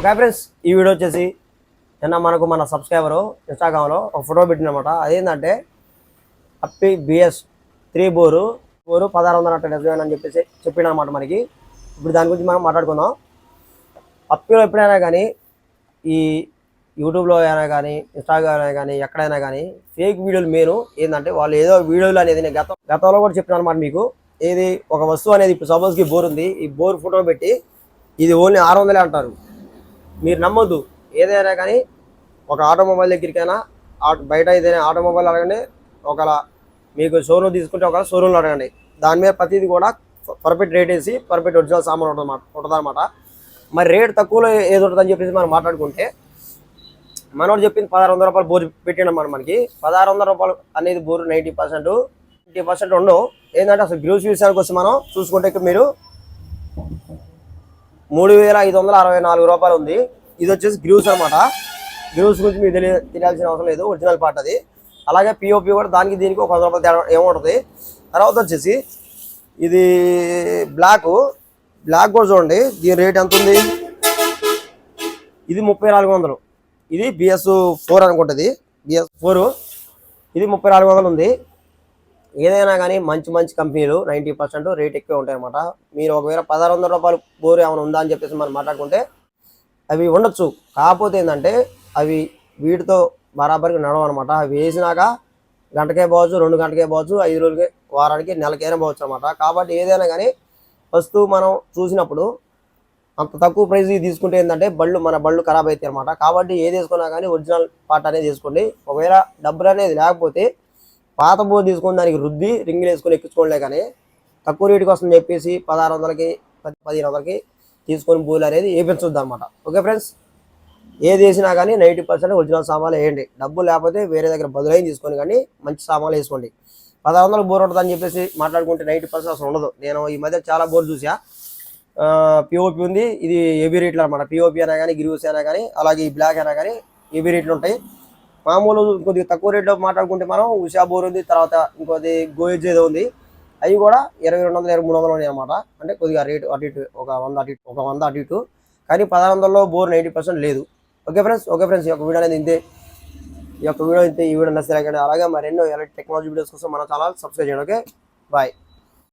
Okay friends ఈ video వచ్చేసి నిన్న మనకు మన సబ్స్క్రైబరు ఇన్స్టాగ్రామ్లో ఒక ఫోటో పెట్టినమాట అదేంటంటే అప్పి బిఎస్ త్రీ బోరు బోరు పదహారు వందల అట్ట డెబ్బై అని చెప్పేసి చెప్పినమాట మనకి. ఇప్పుడు దాని గురించి మనం మాట్లాడుకుందాం. అప్పిలో ఎప్పుడైనా కానీ ఈ యూట్యూబ్లో అయినా కానీ ఇన్స్టాగ్రామ్ అయినా కానీ ఎక్కడైనా కానీ ఫేక్ వీడియోలు మెయిన్ ఏంటంటే వాళ్ళు ఏదో వీడియోలు అనేది నేను గత గతంలో కూడా చెప్పిన అనమాట మీకు. ఏది ఒక వస్తువు అనేది ఇప్పుడు సపోజ్కి బోర్ ఉంది. ఈ బోర్ ఫోటో పెట్టి ఇది ఓన్లీ ఆరు వందలే అంటారు. మీరు నమ్మొద్దు. ఏదైనా కానీ ఒక ఆటోమొబైల్ దగ్గరికైనా బయట ఏదైనా ఆటోమొబైల్ అడగండి ఒకవేళ మీకు షోరూమ్ తీసుకుంటే ఒక షోరూమ్లో అడగండి. దాని మీద ప్రతిదీ కూడా పర్ఫెక్ట్ రేట్ వేసి పర్ఫెక్ట్ ఒరిజినల్ సామాన్ ఉంటుంది ఉంటుందన్నమాట. మరి రేట్ తక్కువలో ఏది ఉంటుందని చెప్పేసి మనం మాట్లాడుకుంటే మనోడు చెప్పింది పదహారు వందల రూపాయలు బోర్ పెట్టినాం మనం మనకి. పదహారు వందల రూపాయలు అనేది బోర్ నైంటీ పర్సెంట్ ఫిఫ్టీ పర్సెంట్ ఉండవు. ఏంటంటే అసలు గ్రూస్ విషయానికి వచ్చి మనం చూసుకుంటే మీరు మూడు వేల ఐదు వందల అరవై నాలుగు రూపాయలు ఉంది. ఇది వచ్చేసి గ్రూస్ అనమాట గ్రూస్ గురించి మీకు తెలియ తెలియాల్సిన అవసరం లేదు. ఒరిజినల్ పార్ట్ అది. అలాగే పిఓపి కూడా దానికి దీనికి ఒక వంద రూపాయలు తేడా ఏముంటుంది తర్వాత వచ్చేసి ఇది బ్లాక్ బ్లాక్ కూడా చూడండి. దీని రేట్ ఎంత ఉంది? ఇది ముప్పై నాలుగు వందలు. ఇది బిఎస్ ఫోర్ అనుకుంటుంది. బిఎస్ ఫోర్ ఇది ముప్పై నాలుగు వందలు ఉంది. ఏదైనా కానీ మంచి మంచి కంపెనీలు నైంటీ పర్సెంట్ రేట్ ఎక్కువ ఉంటాయి అన్నమాట మీరు ఒకవేళ పదహారు వందల రూపాయలు బోర్ ఏమైనా ఉందా అని చెప్పేసి మనం మాట్లాడుకుంటే అవి ఉండొచ్చు. కాకపోతే ఏంటంటే అవి వీటితో బరాబరికి నడవనమాట అవి వేసినాక గంటకే పోవచ్చు రెండు గంటకే పోవచ్చు ఐదు రోజులకి వారానికి నెలకైనా పోవచ్చు అనమాట కాబట్టి ఏదైనా కానీ ఫస్ట్ మనం చూసినప్పుడు అంత తక్కువ ప్రైస్ తీసుకుంటే ఏంటంటే బళ్ళు మన బళ్ళు ఖరాబ్ అవుతాయి అనమాట కాబట్టి ఏది వేసుకున్నా కానీ ఒరిజినల్ పార్ట్ అనేది తీసుకోండి ఒకవేళ డబ్బులు అనేది లేకపోతే పాత బోర్ తీసుకొని దానికి రుద్ది రింగులు వేసుకొని ఎక్కించుకోలే కానీ తక్కువ రేటుకి వస్తుందని చెప్పేసి పదహారు వందలకి పది పదిహేను వందలకి తీసుకొని బోర్లు అనేది వేయించొద్దు అనమాట ఓకే ఫ్రెండ్స్? ఏది వేసినా కానీ నైంటీ పర్సెంట్ ఒరిజినల్ సామాన్లు వేయండి. డబ్బు లేకపోతే వేరే దగ్గర బదులైన తీసుకొని కానీ మంచి సామాన్లు వేసుకోండి. పదహారు వందలు బోర్ ఉంటుంది అని చెప్పేసి మాట్లాడుకుంటే నైంటీ పర్సెంట్ అసలు ఉండదు. నేను ఈ మధ్య చాలా బోర్ చూసా పిఓపి ఉంది. ఇది ఏబీ రేట్లు అనమాట పిఓపి అయినా కానీ గిరివసి అయినా కానీ అలాగే ఈ బ్లాక్ అయినా కానీ ఏబీ రేట్లు ఉంటాయి. మామూలు కొద్దిగా తక్కువ రేట్లో మాట్లాడుకుంటే మనం ఉషా బోర్ ఉంది తర్వాత ఇంకోది గోయజ్ ఏదో ఉంది. అవి కూడా ఇరవై రెండు వందల ఇరవై మూడు వందలు ఉన్నాయి అనమాట అంటే కొద్దిగా రేటు అటు ఇటు ఒక వంద అటు ఇటు ఒక వంద అటు ఇటు. కానీ పదహారు వందల్లో బోర్ నైంటీ పర్సెంట్ లేదు. ఓకే ఫ్రెండ్స్ ఓకే ఫ్రెండ్స్ ఈ యొక్క వీడియో అనేది ఇంతే. ఈ యొక్క వీడియో ఇంతే ఈ వీడియో నచ్చలేకండి అలాగే మరెన్నో ఎలాంటి టెక్నాలజీ వీడియోస్ కోసం మన ఛానల్ సబ్స్క్రైబ్ చేయండి ఓకే? బాయ్.